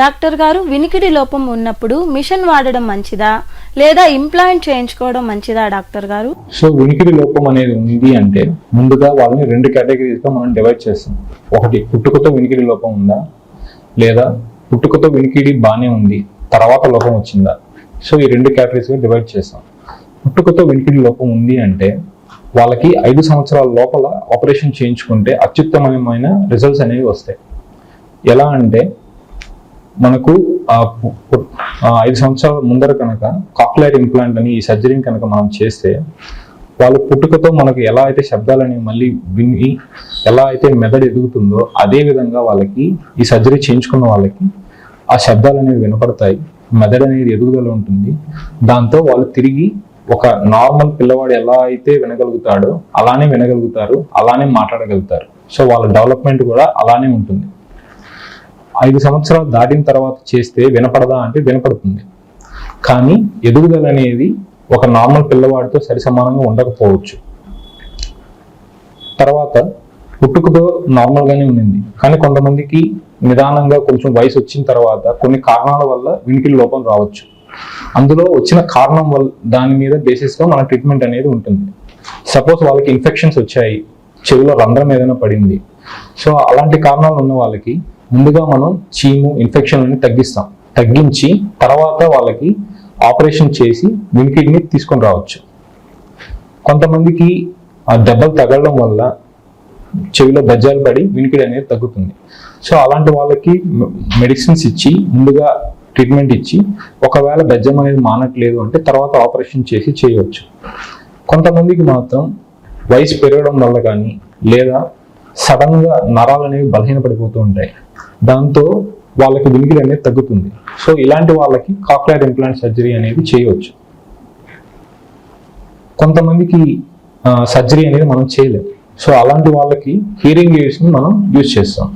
Doctor గారు వినికిడి లోపం ఉన్నప్పుడు మిషన్ వాడడం మంచిదా? లేదా ఇంప్లాంట్ చేయించుకోవడం మంచిదా డాక్టర్ గారు? సో వినికిడి లోపం అనేది ఉంది అంటే ముందుగా వాళ్ళని రెండు కేటగిరీస్గా మనం డివైడ్ చేస్తాం. ఒకటి పుట్టుకతో వినికిడి లోపం ఉందా? లేదా పుట్టుకతో వినికిడి బాగానే ఉంది తర్వాత లోపం వచ్చిందా? సో ఈ రెండు కేటగిరీస్గా డివైడ్ చేస్తాం. పుట్టుకతో వినికిడి లోపం ఉంది అంటే వాళ్ళకి ఐదు సంవత్సరాల లోపల ఆపరేషన్ చేయించుకుంటే అత్యుత్తమమైన రిజల్ట్స్ అనేవి వస్తాయి. ఎలా అంటే మనకు ఐదు సంవత్సరాల ముందర కనుక కాక్లైర్ ఇంప్లాంట్ అని ఈ సర్జరీని కనుక మనం చేస్తే వాళ్ళ పుట్టుకతో మనకు ఎలా అయితే శబ్దాలని మళ్ళీ విని ఎలా అయితే మెదడు ఎదుగుతుందో అదే విధంగా వాళ్ళకి ఈ సర్జరీ చేయించుకున్న వాళ్ళకి ఆ శబ్దాలు అనేవి వినపడతాయి మెదడు అనేది ఎదుగుదల ఉంటుంది. దాంతో వాళ్ళు తిరిగి ఒక నార్మల్ పిల్లవాడు ఎలా అయితే వినగలుగుతాడో అలానే వినగలుగుతారు అలానే మాట్లాడగలుగుతారు. సో వాళ్ళ డెవలప్మెంట్ కూడా అలానే ఉంటుంది. ఐదు సంవత్సరాలు దాటిన తర్వాత చేస్తే వినపడదా అంటే వినపడుతుంది. కానీ ఎదుగుదల అనేది ఒక నార్మల్ పిల్లవాడితో సరి సమానంగా ఉండకపోవచ్చు. తర్వాత పుట్టుకతో నార్మల్గానే ఉండింది. కానీ కొంతమందికి నిదానంగా కొంచెం వయసు వచ్చిన తర్వాత కొన్ని కారణాల వల్ల వినికిడి లోపం రావచ్చు. అందులో వచ్చిన కారణం వల్ల దాని మీద బేసిస్గా మన ట్రీట్మెంట్ అనేది ఉంటుంది. సపోజ్ వాళ్ళకి ఇన్ఫెక్షన్స్ వచ్చాయి. చెవిలో రంధ్రం ఏదైనా పడింది. సో అలాంటి కారణాలు ఉన్న వాళ్ళకి ముందుగా మనం చీము ఇన్ఫెక్షన్లని తగ్గిస్తాం. తగ్గించి తర్వాత వాళ్ళకి ఆపరేషన్ చేసి వినికిడిని తీసుకొని రావచ్చు. కొంతమందికి ఆ దెబ్బలు తగలడం వల్ల చెవిలో బజ్జాలు పడి వినికిడి అనేది తగ్గుతుంది. సో అలాంటి వాళ్ళకి మెడిసిన్స్ ఇచ్చి ముందుగా ట్రీట్మెంట్ ఇచ్చి ఒకవేళ బెజ్జం అనేది మానట్లేదు అంటే తర్వాత ఆపరేషన్ చేసి చేయవచ్చు. కొంతమందికి మాత్రం వయసు పెరగడం వల్ల కానీ లేదా సడన్గా నరాలు అనేవి బలహీనపడిపోతూ ఉంటాయి. దాంతో వాళ్ళకి వినికిడి అనేది తగ్గుతుంది. సో ఇలాంటి వాళ్ళకి కాక్లైర్ ఇంప్లాంట్ సర్జరీ అనేది చేయవచ్చు. కొంతమందికి సర్జరీ అనేది మనం చేయలేం. సో అలాంటి వాళ్ళకి హీరింగ్ ఎయిడ్స్ని మనం యూజ్ చేస్తాం.